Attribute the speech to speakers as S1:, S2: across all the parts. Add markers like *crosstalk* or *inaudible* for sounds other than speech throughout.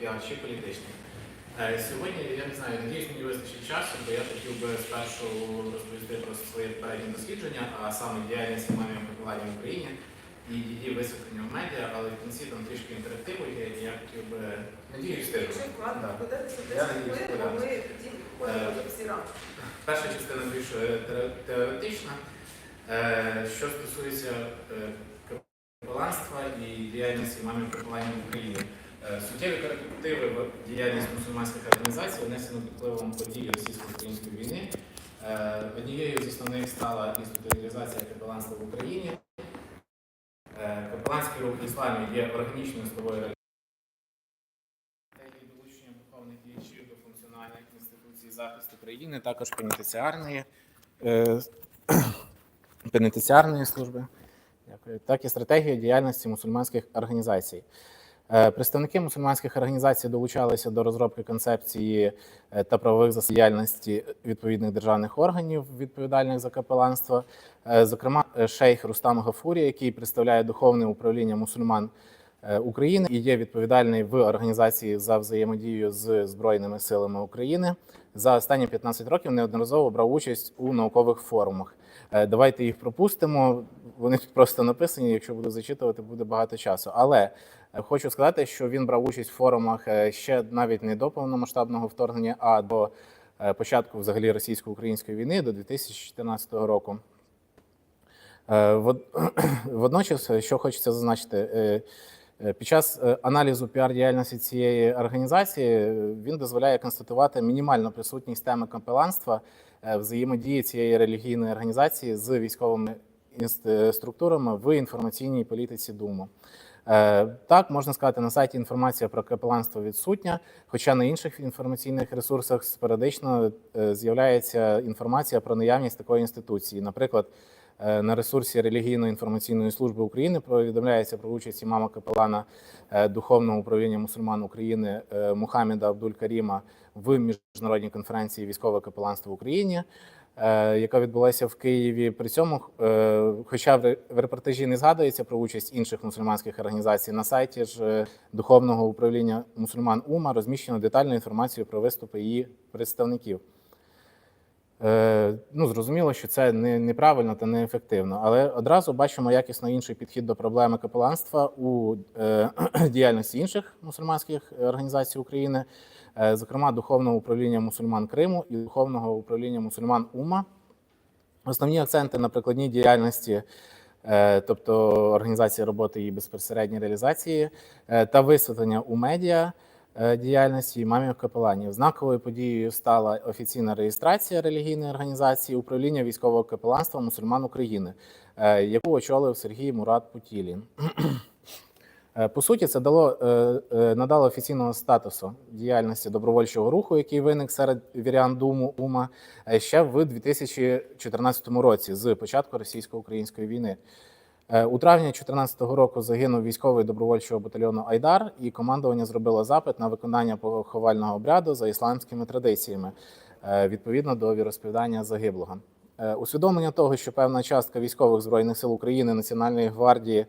S1: піар чи політичний. Е, Сьогодні я не знаю, надіюсь, мені вистачить часу, бо я хотів би спершу розповісти про своє попереднє дослідження, а саме діяльність мамів в Україні і її висвітлення в медіа, але в кінці там трішки інтерактиву є, і я хотів би надіюсь,
S2: Якщо
S1: встигну.
S2: вкладно
S1: Да.
S2: вкладатися в
S1: Я
S2: 10
S1: надіюсь,
S2: хвилин, бо ми тоді входимо
S1: Е,
S2: до всі рамки.
S1: Перша частина більш е, теоретична. Що стосується капеланства і діяльності мамів капеланів в Україні. Е, Суттєві корективи в діяльність мусульманських організацій внесено під впливом подій російсько-української війни. Е, Однією з основних стала інституалізація капеланства в Україні. Е, Капеланський рух в ісламі є органічною словою стратегії долучення духовних діячів до функціональних інституцій захисту країни, також пенітенціарної, *clears throat* пенітенціарної служби, так і стратегія діяльності мусульманських організацій. Е, Представники мусульманських організацій долучалися до розробки концепції е, та правових засад відповідних державних органів, відповідальних за капеланство. Е, Зокрема, шейх Рустам Гафурі, який представляє духовне управління мусульман України і є відповідальний в організації за взаємодію з Збройними силами України. За останні 15 років неодноразово брав участь у наукових форумах. Е, Давайте їх пропустимо. Вони тут просто написані. Якщо буду зачитувати, буде багато часу. Але е, хочу сказати, що він брав участь в форумах е, ще навіть не до повномасштабного вторгнення, а до початку взагалі російсько-української війни до 2014 року. *clears throat* Водночас, що хочеться зазначити, під час е, аналізу піар-діяльності цієї організації е, він дозволяє констатувати мінімальну присутність теми капеланства е, взаємодії цієї релігійної організації з військовими е, структурами в інформаційній політиці Думу. Е, Так, можна сказати, на сайті інформація про капеланство відсутня, хоча на інших інформаційних ресурсах спорадично е, з'являється інформація про наявність такої інституції. Наприклад, е, на ресурсі релігійно-інформаційної служби України повідомляється про участь імама капелана е, Духовного управління мусульман України е, Мухаммеда Абдуль-Каріма в міжнародній конференції військове капеланство в Україні, е, яка відбулася в Києві. При цьому, е, хоча в репортажі не згадується про участь інших мусульманських організацій, на сайті ж е, Духовного управління мусульман УМА розміщено детальну інформацію про виступи її представників. Е, Ну, зрозуміло, що це не, неправильно та неефективно, але одразу бачимо якісно інший підхід до проблеми капеланства у е, *clears throat* діяльності інших мусульманських організацій України, е, зокрема Духовного управління мусульман Криму і Духовного управління мусульман УМА. Основні акценти на прикладній діяльності, е, тобто організації роботи і безпосередньої реалізації е, та висвітлення у медіа е, діяльності імамів капеланів. Знаковою подією стала офіційна реєстрація релігійної організації управління військового капеланства мусульман України, е, яку очолив Сергій Мурат Путілін. *clears throat* Е, По суті, це дало надало офіційного статусу діяльності добровольчого руху, який виник серед вірян Думу Ума ще в 2014 році, з початку російсько-української війни. Е, У травні 2014 року загинув військовий добровольчого батальйону Айдар, і командування зробило запит на виконання поховального обряду за ісламськими традиціями е, відповідно до віросповідання загиблого. Е, Усвідомлення того, що певна частка військових збройних сил України, Національної гвардії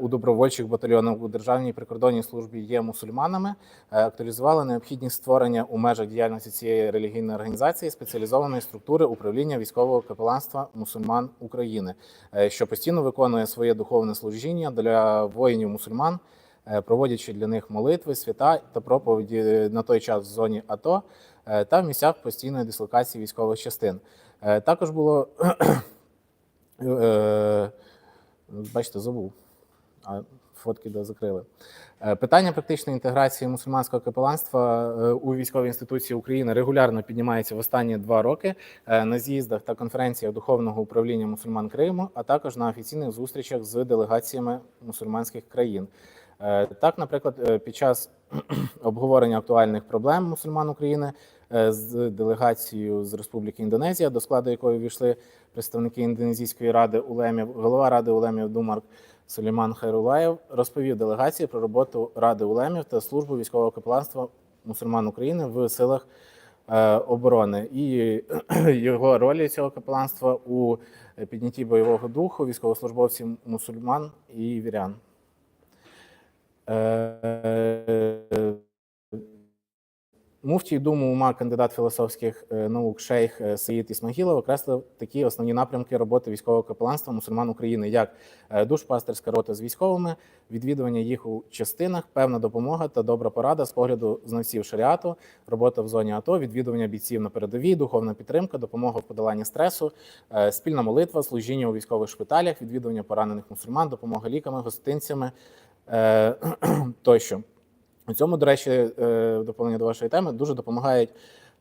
S1: у добровольчих батальйонах у Державній прикордонній службі є мусульманами, е, актуалізували необхідність створення у межах діяльності цієї релігійної організації спеціалізованої структури управління військового капеланства мусульман України, е, що постійно виконує своє духовне служіння для воїнів мусульман, е, проводячи для них молитви, свята та проповіді на той час в зоні АТО е, та в місцях постійної дислокації військових частин. Е, Також було *clears throat* е, бачите, забув. А фотки де закрили. Е, Питання практичної інтеграції мусульманського капеланства е, у військові інституції України регулярно піднімається в останні два роки е, на з'їздах та конференціях Духовного управління мусульман Криму, а також на офіційних зустрічах з делегаціями мусульманських країн. Так, наприклад, під час *clears throat* обговорення актуальних проблем мусульман України з делегацією з Республіки Індонезія, до складу якої війшли представники індонезійської ради улемів, голова ради улемів Думарк Сулейман Хайрулаєв розповів делегації про роботу ради улемів та службу військового капеланства мусульман України в силах е, оборони і *clears throat* його ролі цього капеланства у піднятті бойового духу військовослужбовців мусульман і вірян. Муфтій Думу Ума, кандидат філософських е, наук Шейх е, Саїд Ісмагілов окреслив такі основні напрямки роботи військового капеланства мусульман України, як е, душпастерська рота з військовими, відвідування їх у частинах, певна допомога та добра порада з погляду знавців шаріату, робота в зоні АТО, відвідування бійців на передовій, духовна підтримка, допомога в подоланні стресу, спільна молитва, служіння у військових шпиталях, відвідування поранених мусульман, допомога ліками, гостинцями *clears throat* тощо. У цьому, до речі, е, доповнення до вашої теми дуже допомагають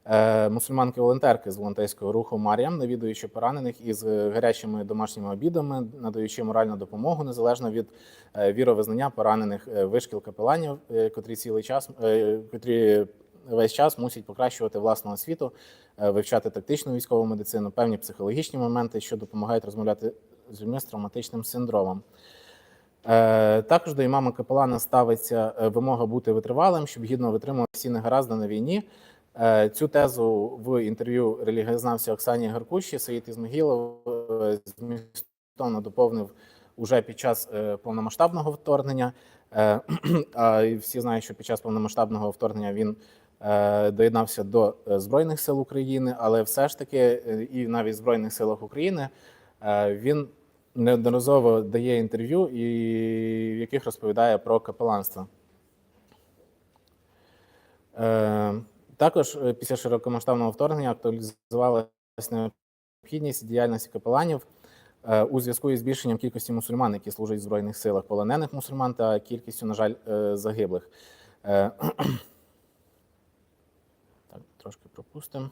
S1: е, мусульманки-волонтерки з волонтерського руху Маріам, навідуючи поранених із е, гарячими домашніми обідами, надаючи моральну допомогу незалежно від віровизнання поранених вишкіл капеланів, котрі цілий час, котрі весь час мусять покращувати власну освіту, вивчати тактичну військову медицину, певні психологічні моменти, що допомагають розмовляти з людьми з травматичним синдромом. Е, Також до імама капелана ставиться е, вимога бути витривалим, щоб гідно витримувати всі негаразди на війні. Е, Цю тезу в інтерв'ю релігієзнавця Оксані Гаркуші Саїд Ізмагілов е, змістовно доповнив уже під час повномасштабного вторгнення. *clears throat* Всі знають, що під час повномасштабного вторгнення він доєднався до Збройних сил України, але все ж таки, і навіть в Збройних силах України він неодноразово дає інтерв'ю, і в яких розповідає про капеланство. Е, Також е, після широкомасштабного вторгнення актуалізувалася необхідність діяльності капеланів е, у зв'язку із збільшенням кількості мусульман, які служать в Збройних силах, полонених мусульман та кількістю, на жаль, е, загиблих. Е, *clears throat* Так, трошки пропустимо.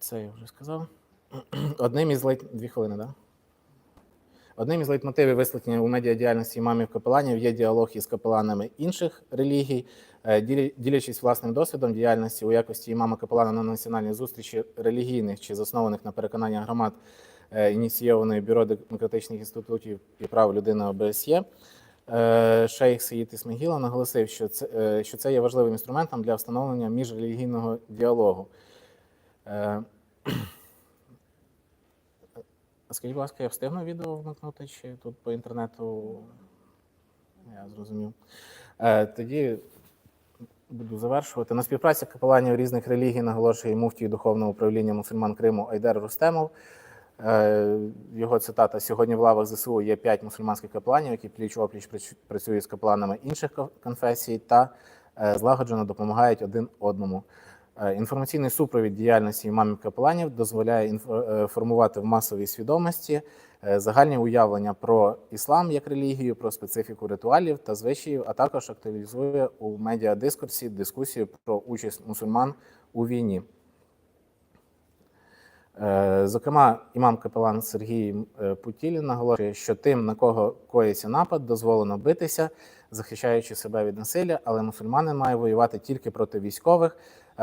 S1: Це я вже сказав. *clears throat* Одним із лейт... Дві хвилини? Да? Одним із лейтмотивів висвітлення у медіадіяльності імамів капеланів є діалог із капеланами інших релігій, Е, ділячись власним досвідом діяльності у якості імама капелана на національній зустрічі релігійних чи заснованих на переконаннях громад, е, ініційованої бюро демократичних інститутів і прав людини ОБСЄ. Е, Шейх Саїд Ісмагіла наголосив, що це, що це є важливим інструментом для встановлення міжрелігійного діалогу. Е, *clears throat* Скажіть, будь ласка, я встигну відео вмикнути, чи тут по інтернету? Я зрозумів. Е, Тоді буду завершувати. На співпраці капеланів різних релігій наголошує муфтій духовного управління мусульман Криму Айдер Рустемов. Е, Його цитата: сьогодні в лавах ЗСУ є п'ять мусульманських капеланів, які пліч опліч працюють з капеланами інших конфесій та злагоджено допомагають один одному. Е, Інформаційний супровід діяльності імамів капеланів дозволяє е, формувати в масовій свідомості е, загальні уявлення про іслам як релігію, про специфіку ритуалів та звичаїв, а також актуалізує у медіадискурсі дискусію про участь мусульман у війні. Зокрема, імам капелан Сергій Путілін наголошує, що тим, на кого коїться напад, дозволено битися, захищаючи себе від насилля, але мусульмани мають воювати тільки проти військових,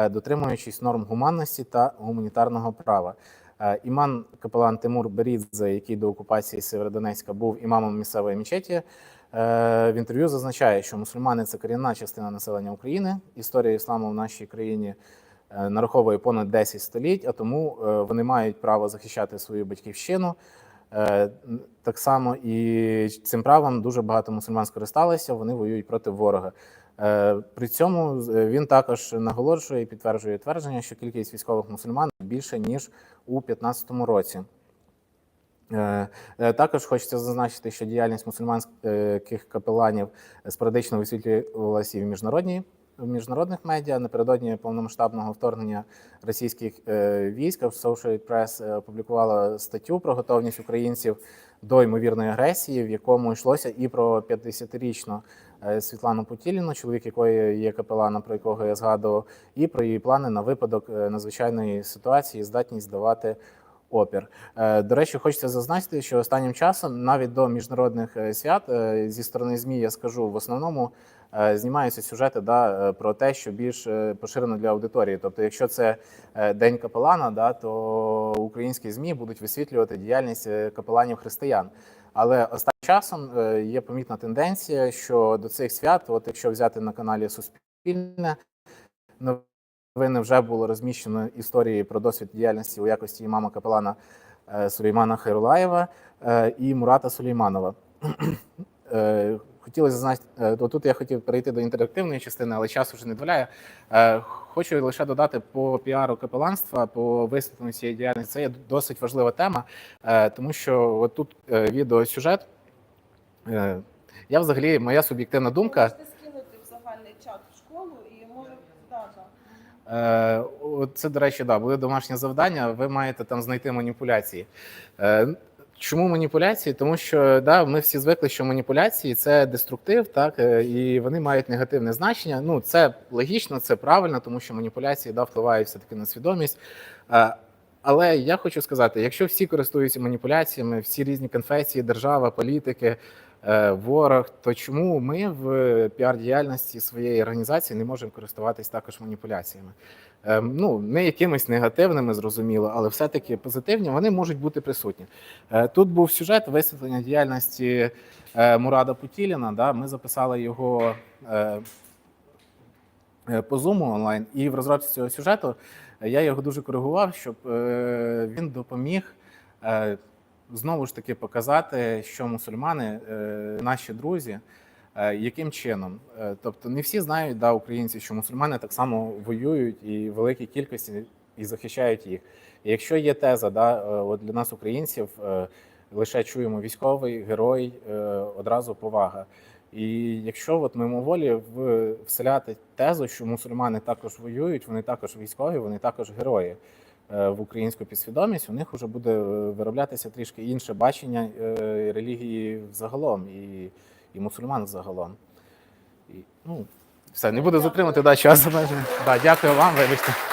S1: дотримуючись норм гуманності та гуманітарного права. Е, Імам капелан Тимур Берідзе, який до окупації Северодонецька був імамом місцевої мечеті, е, в інтерв'ю зазначає, що мусульмани це корінна частина населення України. Історія ісламу в нашій країні е, нараховує понад 10 століть, а тому е, вони мають право захищати свою батьківщину. Е, Так само і цим правом дуже багато мусульман скористалися, вони воюють проти ворога. Е, При цьому е, він також наголошує і підтверджує твердження, що кількість військових мусульман більше ніж у 2015 році. Е, Також хочеться зазначити, що діяльність мусульманських капеланів спорадично висвітлювалася і в міжнародній в міжнародних медіа. Напередодні повномасштабного вторгнення російських військ Associated Press опублікувала статтю про готовність українців до ймовірної агресії, в якому йшлося і про 50-річну е, Світлану Путіліну, чоловік якої є капеланом, про якого я згадував, і про її плани на випадок е, надзвичайної ситуації, здатність давати опір. Е, До речі, хочеться зазначити, що останнім часом, навіть до міжнародних е, свят, е, зі сторони ЗМІ, я скажу, в основному е, знімаються сюжети да, е, про те, що більш е, поширено для аудиторії. Тобто, якщо це е, День капелана, да, то українські ЗМІ будуть висвітлювати діяльність е, капеланів християн. Але останнім часом е, є помітна тенденція, що до цих свят, от якщо взяти на каналі Суспільне, новини вже було розміщено історії про досвід діяльності у якості імама капелана е, Сулеймана Хайрулаєва е, і Мурата Сулейманова. *clears throat* Хотіли зазначити, тут я хотів перейти до інтерактивної частини, але час вже не дозволяє. Хочу лише додати по піару капеланства, по висвітленню цієї діяльності. Це є досить важлива тема, тому що от тут е, відеосюжет. Е, Я взагалі, моя суб'єктивна думка.
S2: Можете скинути в загальний чат в школу і може да, да.
S1: Е, Це, до речі, да, були домашні завдання. Ви маєте там знайти маніпуляції. Е, Чому маніпуляції? Тому що да, ми всі звикли, що маніпуляції це деструктив, так і вони мають негативне значення. Ну це логічно, це правильно, тому що маніпуляції да, впливають все таки на свідомість. Але я хочу сказати: якщо всі користуються маніпуляціями, всі різні конфесії, держава, політики, ворог, то чому ми в піар-діяльності своєї організації не можемо користуватись також маніпуляціями? Ем, Ну, не якимись негативними, зрозуміло, але все-таки позитивні вони можуть бути присутні. Е, Тут був сюжет висвітлення діяльності е, Мурада Путіліна. Да? Ми записали його е, е, по Zoom онлайн, і в розробці цього сюжету я його дуже коригував, щоб е, він допоміг е, знову ж таки показати, що мусульмани, е, наші друзі, е, яким чином. Е, Тобто не всі знають, да, українці, що мусульмани так само воюють і в великій кількості і захищають їх. І якщо є теза, да, от для нас, українців, лише чуємо військовий, герой, одразу повага. І якщо от мимоволі вселяти тезу, що мусульмани також воюють, вони також військові, вони також герої в українську підсвідомість, у них вже буде е, вироблятися трішки інше бачення е, релігії взагалом і, і мусульман загалом. І, ну, все, не буду затримати да, час. Да, дякую вам, вибачте.